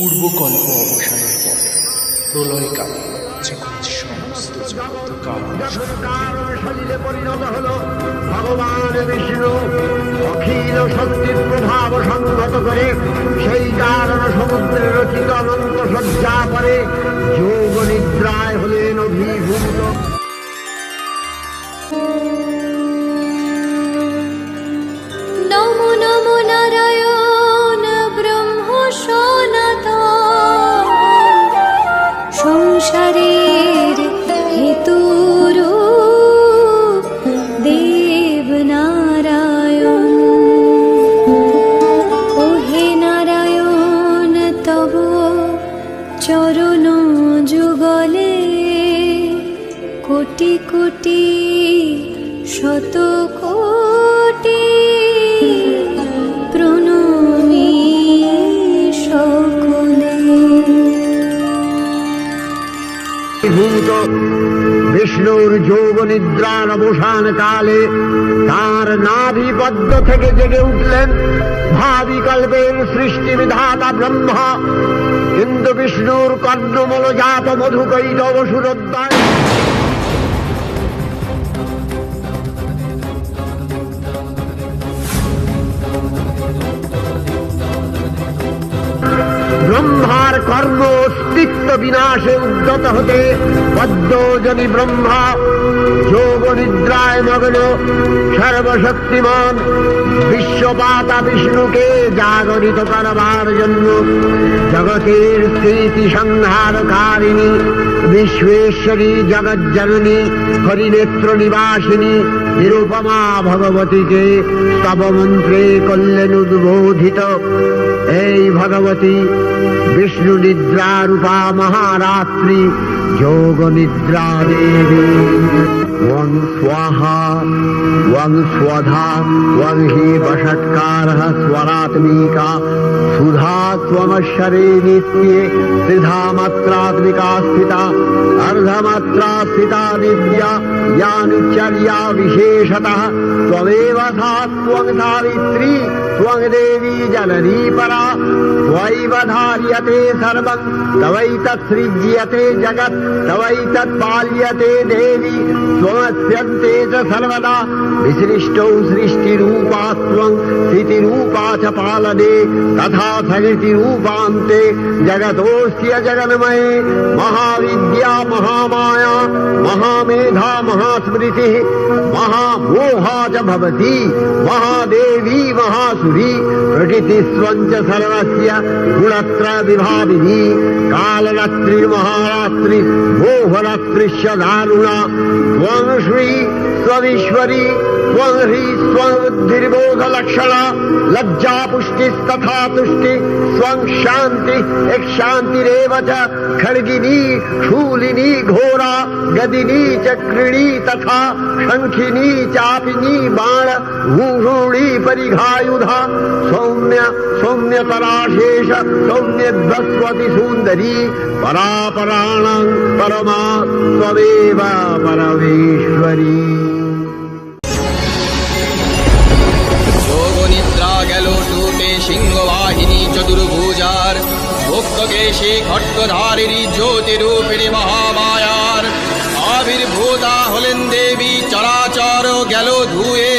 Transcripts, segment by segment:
পূর্বকল্প অবসানের পর প্রলয়কালে যখন সমস্ত জগৎ পরিণত হলো ভগবান বিষ্ণু। অখিল শক্তির প্রভাব সংগত করে সেই কারণ সমুদ্রে রচিত অনন্ত সজ্জা করে যোগ নিদ্রায় হলেন অভিভূত। কোটি কোটি, শত কোটি বিষ্ণুর যোগ নিদ্রার অবসান কালে তার নাভি পদ্ম থেকে জেগে উঠলেন ভাবি কল্পের সৃষ্টি বিধাতা ব্রহ্মা। কিন্তু বিষ্ণুর কর্ণমল জাত মধুকৈটব ব্রহ্মার কর্ম অস্তিত্ব বিনাশে উদ্যত হতে পদ্মজনী ব্রহ্মা যোগ নিদ্রায় মগ্ন সর্বশক্তিমান বিশ্বপাতা বিষ্ণুকে জাগরিত করবার জন্য জগতের স্থিতি সংহারকারিণী, বিশ্বেশ্বরী জগজ্জননী, হরিনেত্র নিবাসিনী, নিরুপমা ভগবতীকে স্তবমন্ত্রে করলেন উদ্বোধিত। এই ভগবতী বিষ্ণু নিদ্রা রূপা মহারাত্রি যোগ নিদ্রা দেবী ওং স্বাহা, ওং স্বধা, ওং হি বষৎকার স্বরাত্মিকা। সুধা ত্বমশ্বরে নিত্যে ত্রিধা মাত্রাত্মিকা স্থিতা। अर्धमात्रा स्थिता विद्या या निचर्या विशेषतः। त्वमेव सा त्वं सावित्री त्वं देवी जननी परा। त्वैव धार्यते सर्वं तवैतत्सृज्यते जगत् तवैतत्पाल्यते देवी। त्वमस्यन्ते च सर्वदा विसृष्टौ सृष्टिरूपा त्वं स्थितिरूपा च पालने तथा सकृतिरूपान्ते जगतोऽस्य जगन्मये महाविद्या महामाया महामेधा महास्मृतिः महामोहा च भवति महादेवी महासुरी प्रकृतिस्वं च सर्वस्य गुणत्रयविभाविनी कालरात्रिर्महारात्रि मोहरात्रिश्च दारुणा त्वं श्री स्वमीश्वरी स्वं बुद्धिर्बोधलक्षणा लज्जा पुष्टिस्तथा तुष्टि स्वं शान्ति एक शान्तिरेव च खड्गिनी शूलिनी घोरा गदिनी चक्रिणी तथा शङ्खिनी चापिनी बाण भूषूणी परिघायुधा सौम्य सौम्यतराशेष सौम्यध्वस्वति सुन्दरी परापराणां परमा त्वमेव परमेश्वरी ভক্তকেশে খট্টধারেরই জ্যোতিরূপিণী মহামায়ার। আবির্ভূতা হলেন দেবী, চরাচর গেল ধুয়ে।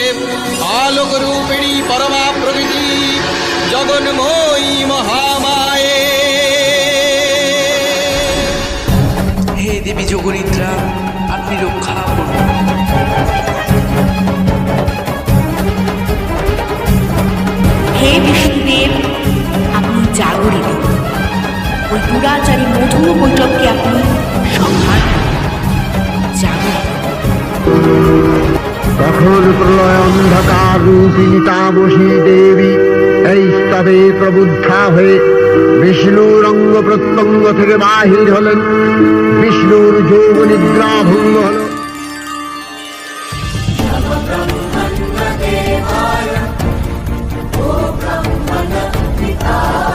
আলোক রূপিণী পরমা প্রকৃতি জগন্ময়ী মহামায়ে। হে দেবী যোগনিদ্রা আপনি রক্ষা অন্ধকার রূপিণী তাপসী দেবী। এই স্তবে প্রবুদ্ধা হয়ে বিষ্ণুর অঙ্গ প্রত্যঙ্গ থেকে বাহির হলেন। বিষ্ণুর যোগ নিদ্রা ভঙ্গ হল। Oh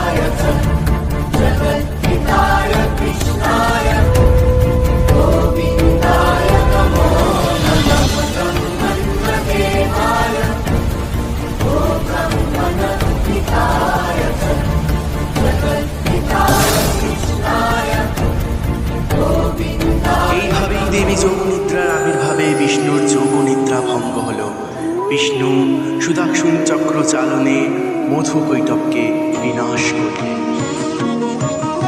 আবির্ভাবে যোগ নিদ্রা ভঙ্গ হল। বিষ্ণু সুদাক্ষুণ চক্র চালনে মধু কৈটবকে বিনাশ করলেন।